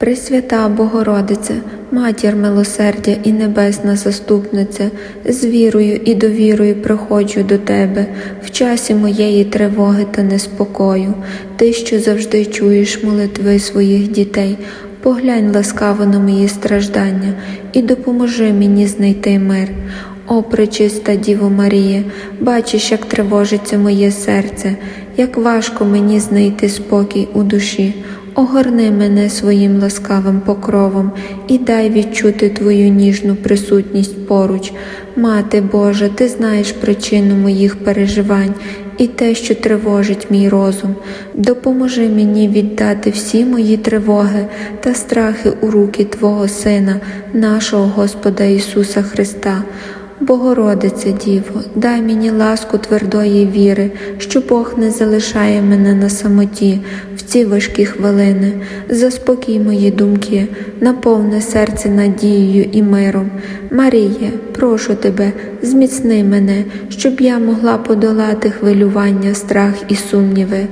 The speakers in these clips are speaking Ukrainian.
Пресвята Богородице, Матір милосердя і небесна заступниця, з вірою і довірою приходжу до Тебе в часі моєї тривоги та неспокою. Ти, що завжди чуєш молитви своїх дітей, поглянь ласкаво на мої страждання і допоможи мені знайти мир. О, пречиста Діво Марія, бачиш, як тривожиться моє серце, як важко мені знайти спокій у душі. Огорни мене своїм ласкавим покровом і дай відчути Твою ніжну присутність поруч. Мати Божа, Ти знаєш причину моїх переживань і те, що тривожить мій розум. Допоможи мені віддати всі мої тривоги та страхи у руки Твого Сина, нашого Господа Ісуса Христа. Богородице Діво, дай мені ласку твердої віри, що Бог не залишає мене на самоті в ці важкі хвилини. Заспокій мої думки, наповни серце надією і миром. Маріє, прошу тебе, зміцни мене, щоб я могла подолати хвилювання, страх і сумніви.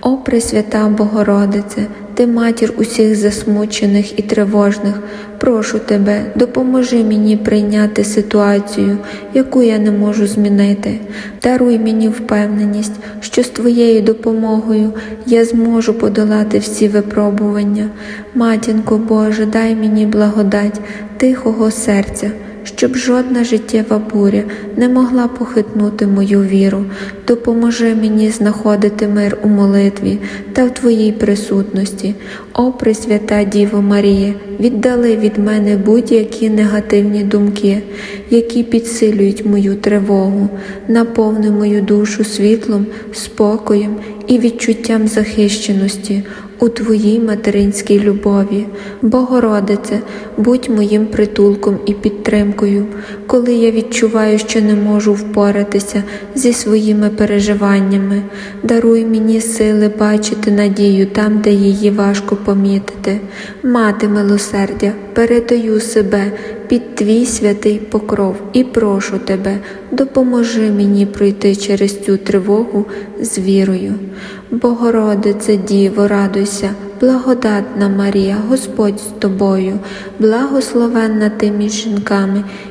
О, Пресвята Богородице, ти матір усіх засмучених і тривожних, прошу тебе, допоможи мені прийняти ситуацію, яку я не можу змінити. Даруй мені впевненість, що з твоєю допомогою я зможу подолати всі випробування. Матінко Боже, дай мені благодать тихого серця. Щоб жодна життєва буря не могла похитнути мою віру, допоможи мені знаходити мир у молитві та в Твоїй присутності. О Пресвята Діво Марія, віддали від мене будь-які негативні думки, які підсилюють мою тривогу, наповни мою душу світлом, спокоєм і відчуттям захищеності у Твоїй материнській любові. Богородице, будь моїм притулком і підтримкою, коли я відчуваю, що не можу впоратися зі своїми переживаннями. Даруй мені сили бачити надію там, де її важко помітити. Мати милосердя, передаю себе під твій святий покров. І прошу тебе, допоможи мені пройти через цю тривогу з вірою. Богородице Діво, радуйся, благодатна Марія, Господь з тобою, благословенна ти між жінками